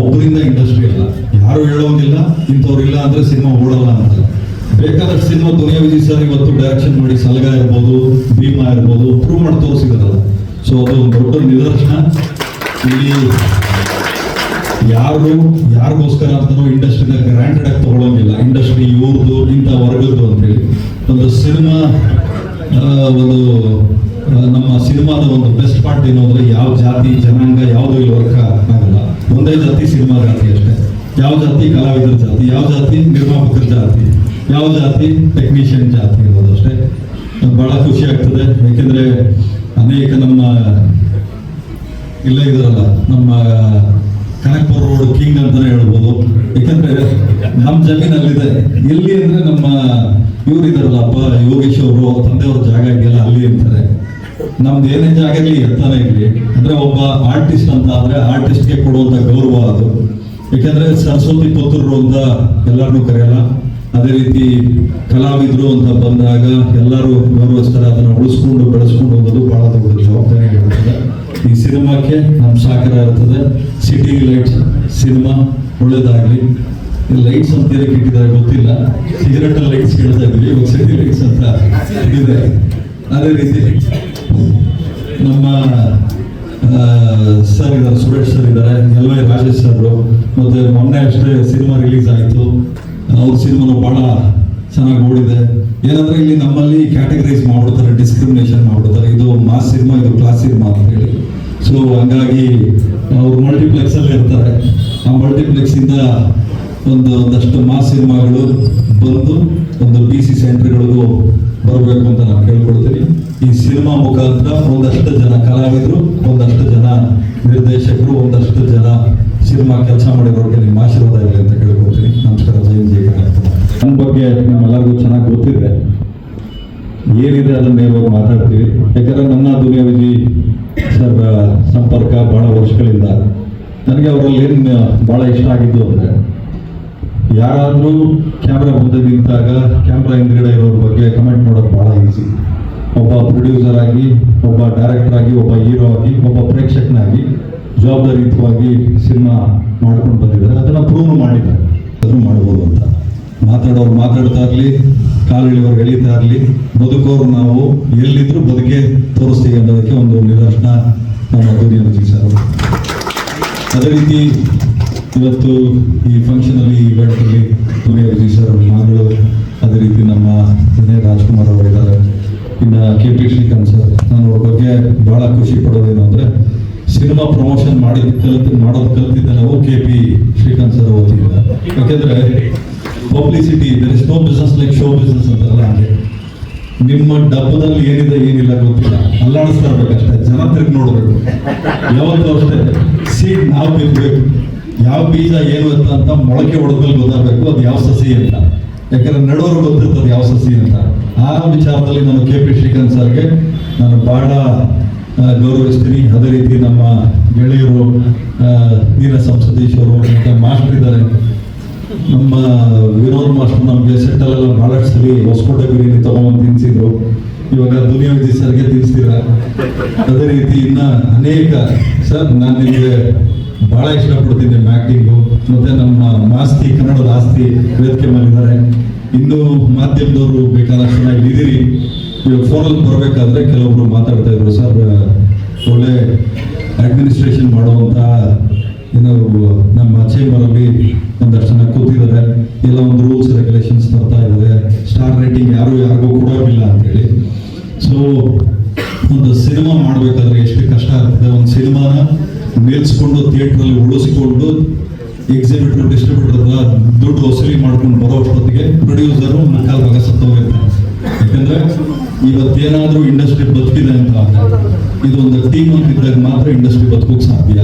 ಒಬ್ಬರಿಂದ ಇಂಡಸ್ಟ್ರಿ ಅಲ್ಲ. ಯಾರು ಹೇಳೋಂಗಿಲ್ಲ, ಇಂಥವ್ರಿಲ್ಲ ಅಂದ್ರೆ ಸಿನಿಮಾ ಓಡಲ್ಲ ಅಂತ. ಬೇಕಾದ್ರೆ ಸಿನಿಮಾ ದುನಿಯಾ ವಿಜಯ್ ಸರ್ ಇವತ್ತು ಡೈರೆಕ್ಷನ್ ಮಾಡಿ ಸಲಗ ಇರ್ಬೋದು, ಭೀಮಾ ಇರ್ಬೋದು ಪ್ರೂವ್ ಮಾಡಿ ತೋರಿಸಿದಾರಲ್ಲ ಸೊ ಅದು ಒಂದು ದೊಡ್ಡ ನಿದರ್ಶನ. ಇಲ್ಲಿ ಯಾರು, ಯಾರಿಗೋಸ್ಕರ ಅಂತಾನು ಇಂಡಸ್ಟ್ರಿನ ಗ್ರಾಂಟೆಡ್ ಆಗಿ ತಗೊಳ್ಳೋಂಗಿಲ್ಲ ಇಂಡಸ್ಟ್ರಿ ಇವ್ರದ್ದು ಇಂಥ ವರ್ಗದ್ದು ಅಂತೇಳಿ. ಒಂದು ಸಿನಿಮಾ ಒಂದು ನಮ್ಮ ಸಿನಿಮಾದ ಒಂದು ಬೆಸ್ಟ್ ಪಾರ್ಟ್ ಏನು ಅಂದ್ರೆ ಯಾವ ಜಾತಿ, ಜನಾಂಗ ಯಾವುದು ಇಲ್ಲಿ ವರ್ಕ ಆಗಲ್ಲ. ಒಂದೇ ಜಾತಿ ಸಿನಿಮಾ ಜಾತಿ ಅಷ್ಟೇ. ಯಾವ ಜಾತಿ ಕಲಾವಿದರ ಜಾತಿ, ಯಾವ ಜಾತಿ ನಿರ್ಮಾಪಕರ ಜಾತಿ, ಯಾವ ಜಾತಿ ಟೆಕ್ನಿಷಿಯನ್ ಜಾತಿ ಇರೋದು ಅಷ್ಟೇ. ಬಹಳ ಖುಷಿ ಆಗ್ತದೆ. ಯಾಕೆಂದ್ರೆ ಅನೇಕ ನಮ್ಮ ಇಲ್ಲೇ ಇದರಲ್ಲ ನಮ್ಮ ಕನಕಪುರ ರೋಡ್ ಕಿಂಗ್ ಅಂತಾನೆ ಹೇಳ್ಬೋದು. ಯಾಕಂದ್ರೆ ನಮ್ಮ ಜಮೀನಲ್ಲಿದೆ. ಎಲ್ಲಿ ಅಂದ್ರೆ ನಮ್ಮ ಇವ್ರು ಇದಾರಲ್ಲ ಅಪ್ಪ ಯೋಗೇಶ್ ಅವರು ತಂದೆಯವ್ರ ಜಾಗ ಇದೆಯಲ್ಲ ಅಲ್ಲಿ ಅಂತಾರೆ. ನಮ್ದು ಏನೇ ಇರಲಿ ಎತ್ತಾನೆ ಇರಲಿ. ಅಂದ್ರೆ ಒಬ್ಬ ಆರ್ಟಿಸ್ಟ್ ಅಂತ ಆದ್ರೆ ಆರ್ಟಿಸ್ಟ್ಗೆ ಕೊಡುವಂತ ಗೌರವ ಅದು. ಯಾಕಂದ್ರೆ ಸರಸ್ವತಿ ಪುತ್ರರು ಅಂತ ಎಲ್ಲರನ್ನೂ ಕರೆಯಲ್ಲ. ಅದೇ ರೀತಿ ಕಲಾವಿದರು ಅಂತ ಬಂದಾಗ ಎಲ್ಲರೂ ಗೌರವಿಸ್ತಾರೆ ಅದನ್ನ ಉಳಿಸ್ಕೊಂಡು ಬೆಳೆಸ್ಕೊಂಡು ಹೋಗೋದು ಬಹಳ ದೊಡ್ಡ ಜವಾಬ್ದಾರಿ ಇರ್ತದೆ ಈ ಸಿನಿಮಾಕ್ಕೆ ನಮ್ಮ ಸಹಕಾರ ಇರ್ತದೆ. ಸಿಟಿ ಲೈಟ್ಸ್ ಸಿನಿಮಾ ಒಳ್ಳೇದಾಗ್ಲಿ. ಲೈಟ್ಸ್ ಅಂತ ಏನಕ್ಕೆ ಇಟ್ಟಿದ್ದಾರೆ ಗೊತ್ತಿಲ್ಲ. ಸಿಗರೆಟ್ ಲೈಟ್ಸ್ ಕೇಳ್ತಾ ಇದ್ವಿ ಸಿಟಿ ಲೈಟ್ಸ್ ಅಂತ ಇದೆ. ಅದೇ ರೀತಿ ನಮ್ಮ ಸರ್ ಇದ್ದಾರೆ ಸುರೇಶ್ ಸರ್ ಇದ್ದಾರೆ, ಎಲ್ ವೈ ರಾಜೇಶ್ ಸರ್ ಮತ್ತೆ ಮೊನ್ನೆ ಅಷ್ಟೇ ಸಿನಿಮಾ ರಿಲೀಸ್ ಆಯಿತು. ಅವ್ರ ಸಿನಿಮಾನು ಬಹಳ ಚೆನ್ನಾಗಿ ಓಡಿದೆ. ಏನಂದ್ರೆ ಇಲ್ಲಿ ನಮ್ಮಲ್ಲಿ ಕ್ಯಾಟಗರೈಸ್ ಮಾಡ್ಬಿಡ್ತಾರೆ, ಡಿಸ್ಕ್ರಿಮಿನೇಷನ್ ಮಾಡ್ಬಿಡ್ತಾರೆ. ಇದು ಮಾಸ್ ಸಿನಿಮಾ, ಇದು ಕ್ಲಾಸ್ ಸಿನಿಮಾ ಅಂತ ಹೇಳಿ. ಸೊ ಹಂಗಾಗಿ ಅವ್ರು ಮಲ್ಟಿಪ್ಲೆಕ್ಸ್ ಅಲ್ಲಿ ಇರ್ತಾರೆ. ಆ ಮಲ್ಟಿಪ್ಲೆಕ್ಸ್ ಇಂದ ಒಂದು, ಒಂದಷ್ಟು ಮಾಸ್ ಸಿನಿಮಾಗಳು ಬಂದು, ಒಂದು ಬಿ ಸಿ ಸೆಂಟರ್ಗಳಿಗೂ ಬರಬೇಕು ಅಂತ ನಾನು ಕೇಳ್ಕೊಳ್ತೀನಿ. ಈ ಸಿನಿಮಾ ಮುಖಾಂತರ ಒಂದಷ್ಟು ಜನ ಕಲಾವಿದರು, ಒಂದಷ್ಟು ಜನ ನಿರ್ದೇಶಕರು, ಒಂದಷ್ಟು ಜನ ಸಿನಿಮಾ ಕೆಲಸ ಮಾಡಿರೋರಿಗೆ ನಿಮ್ಮ ಆಶೀರ್ವಾದ ಇರಲಿ ಅಂತ ಕೇಳ್ಕೊಳ್ತೀನಿ. ನಮಸ್ಕಾರ, ಜೈ ಜೈ ಕರ್ನಾಟಕ. ನನ್ನ ಬಗ್ಗೆ ನಿಮ್ಮೆಲ್ಲರಿಗೂ ಚೆನ್ನಾಗಿ ಗೊತ್ತಿದೆ. ಏನಿದೆ ಅದನ್ನು ಇವಾಗ ಮಾತಾಡ್ತೀವಿ. ಯಾಕಂದರೆ ನನ್ನ ದುನಿಯಾ ಸರ್ ಸಂಪರ್ಕ ಬಹಳ ವರ್ಷಗಳಿಂದ. ನನಗೆ ಅವರಲ್ಲಿ ಏನು ಭಾಳ ಇಷ್ಟ ಆಗಿದ್ದು ಅಂದ್ರೆ ಯಾರಾದರೂ ಕ್ಯಾಮ್ರಾ ಮುಂದೆ ನಿಂತಾಗ ಕ್ಯಾಮ್ರಾ ಹಿಂದ್ಗಡೆ ಇರೋರ ಬಗ್ಗೆ ಕಮೆಂಟ್ ಮಾಡೋದು ಬಹಳ ಈಸಿ ಒಬ್ಬ ಪ್ರೊಡ್ಯೂಸರ್ ಆಗಿ, ಒಬ್ಬ ಡೈರೆಕ್ಟರ್ ಆಗಿ, ಒಬ್ಬ ಹೀರೋ ಆಗಿ, ಒಬ್ಬ ಪ್ರೇಕ್ಷಕನಾಗಿ ಜವಾಬ್ದಾರಿಯುತವಾಗಿ ಸಿನಿಮಾ ಮಾಡ್ಕೊಂಡು ಬಂದಿದ್ದಾರೆ. ಅದನ್ನು ಪ್ರೂವ್ ಮಾಡಿದ್ದಾರೆ. ಅದನ್ನು ಮಾಡ್ಬೋದು ಅಂತ. ಮಾತಾಡೋರು ಮಾತಾಡ್ತಾ ಇರಲಿ, ಕಾಲು ಇಳಿಯೋರು ಎಳೀತಾ ಇರಲಿ, ಬದುಕೋರು ನಾವು ಎಲ್ಲಿದ್ದರೂ ಬದುಕೆ ತೋರಿಸ್ತೀವಿ ಅನ್ನೋದಕ್ಕೆ ಒಂದು ನಿದರ್ಶನ ನಮ್ಮ ವಿಜಯ್ ಸರ್ ಅದೇ ರೀತಿ ಇವತ್ತು ಈ ಫಂಕ್ಷನ್ ಅಲ್ಲಿ ಇವೆಂಟ್ ಅಲ್ಲಿ ದುನಿಯಾ ವಿಜಯ್ ಸರ್ ಮಗಳು ಅದೇ ರೀತಿ ನಮ್ಮ ವಿನಯ್ ರಾಜ್ಕುಮಾರ್ ಅವರು ಇದ್ದಾರೆ. ಇನ್ನು ಕೆ ಪಿ ಶ್ರೀಕಾಂತ್ ಸರ್ ನಾನು ಅವ್ರ ಬಗ್ಗೆ ಬಹಳ ಖುಷಿ ಪಡೋದೇನು ಅಂದ್ರೆ, ಸಿನಿಮಾ ಪ್ರಮೋಷನ್ ಮಾಡಿದ ಕಲಿತು, ಮಾಡೋದು ಕಲಿತಿದ್ದ ನಾವು ಕೆ ಪಿ ಶ್ರೀಕಾಂತ್ ಸರ್ ಓದ್ತಿದ್ದ ಯಾಕೆಂದ್ರೆ publicity there is no business like show business ಅಂತಾರಲ್ಲ ಹಾಗೆ. ನಿಮ್ಮ ಡಬ್ಬದಲ್ಲಿ ಏನಿದೆ, ಏನಿಲ್ಲ ಗೊತ್ತಿಲ್ಲ. ಅಲ್ಲಾಡಿಸ್ತಾ ಇರ್ಬೇಕಷ್ಟೇ. ಜನ ತಿರುಗಿ ನೋಡ್ಬೇಕು. ಯಾವತ್ತೂ ಅಷ್ಟೇ. ಸೀಟ್ ನಾವು ಬಿತ್ತಬೇಕು ಯಾವ ಬೀಜ ಏನು ಅಂತ ಅಂತ ಮೊಳಕೆ ಹೊಡೆದ್ಮೇಲೆ ಗೊತ್ತಾಗಬೇಕು, ಅದು ಯಾವ ಸಸಿ ಅಂತ. ಯಾಕಂದ್ರೆ ನಡೋರು ಗೊತ್ತಿರ್ತದೆ ಯಾವ ಸಸಿ ಅಂತ. ಆ ವಿಚಾರದಲ್ಲಿ ನಾನು ಕೆ ಪಿ ಶ್ರೀಕಾಂತ್ ಸರ್ಗೆ ನಾನು ಬಹಳ ಗೌರವಿಸ್ತೀನಿ. ಅದೇ ರೀತಿ ನಮ್ಮ ಗೆಳೆಯರು ವೀರ ಸಂಸದೀಶ್ವರು ಮತ್ತೆ ಮಾಸ್ಟರ್ ಇದ್ದಾರೆ. ನಮ್ಮ ವಿನೋದ್ ಮಾಸ್ಟರ್ ನಮಗೆ ಸೆಟ್ಟಲ್ಲೆಲ್ಲ ಬಹಳಷ್ಟು ಸರಿ ಹೊಸಕೋಟೆ ಬಿರಿಯಾನಿ ತಗೊಂಬಂದು ತಿನ್ಸಿದ್ರು. ಇವಾಗ ದುನಿಯಾ ವಿಜಯ್ ಸರ್ಗೆ ತಿನ್ಸ್ತೀರ ಅದೇ ರೀತಿ ಇನ್ನ ಅನೇಕ, ಸರ್, ನಾನು ನಿಮಗೆ ಬಹಳ ಇಷ್ಟಪಡ್ತೀನಿ ಮ್ಯಾಕ್ಟಿಂಗು ಮತ್ತೆ ನಮ್ಮ ಮಾಸ್ತಿ ಕನ್ನಡದ ಆಸ್ತಿ ವೇದಿಕೆ ಮಾಡಿದ್ದಾರೆ ಇನ್ನು ಮಾಧ್ಯಮದವರು ಬೇಕಾದಷ್ಟು ಚೆನ್ನಾಗಿ ಇದ್ದೀರಿ. ಇವಾಗ ಫೋನಲ್ಲಿ ಬರಬೇಕಾದ್ರೆ ಕೆಲವೊಬ್ರು ಮಾತಾಡ್ತಾ ಇದ್ರು. ಸರ್, ಒಳ್ಳೆ ಅಡ್ಮಿನಿಸ್ಟ್ರೇಷನ್ ಮಾಡುವಂತ ಏನೋ ನಮ್ಮ ಚೇಂಬರ್ ಅಲ್ಲಿ ಒಂದಷ್ಟು ಜನ ಕೂತಿದ್ದಾರೆ. ಎಲ್ಲ ಒಂದು ರೂಲ್ಸ್ ರೆಗ್ಯುಲೇಷನ್ಸ್ ಬರ್ತಾ ಇದ್ದಾರೆ ಸ್ಟಾರ್ ರೇಟಿಂಗ್ ಯಾರು ಯಾರಿಗೂ ಕೊಡೋದಿಲ್ಲ ಅಂತೇಳಿ. ಸೊ ಒಂದು ಸಿನಿಮಾ ಮಾಡಬೇಕಾದ್ರೆ ಎಷ್ಟು ಕಷ್ಟ ಆಗ್ತದೆ? ಒಂದು ಸಿನಿಮಾನ ನಿಲ್ಸ್ಕೊಂಡು ಥಿಯೇಟ್ರಲ್ಲಿ ಉಳಿಸಿಕೊಂಡು ಎಕ್ಸಿಬಿಟರ್ ಡಿಸ್ಟ್ರಿಬ್ಯೂಟರ್ ದುಡ್ಡು ವಸೂಲಿ ಮಾಡ್ಕೊಂಡು ಬರೋ ಅಷ್ಟೊತ್ತಿಗೆ ಪ್ರೊಡ್ಯೂಸರು ಮುಕ್ಕಾಲ್ ಭಾಗ ಸತ್ತೋಗಿರ್ತಾರೆ ಯಾಕಂದ್ರೆ ಇವತ್ತೇನಾದರೂ ಇಂಡಸ್ಟ್ರಿ ಬದುಕಿದೆ ಅಂತ. ಇದೊಂದು ಟೀಮ್ ಅಂತ ಇದ್ದಾಗ ಮಾತ್ರ ಇಂಡಸ್ಟ್ರಿ ಬದುಕೋಕೆ ಸಾಧ್ಯ.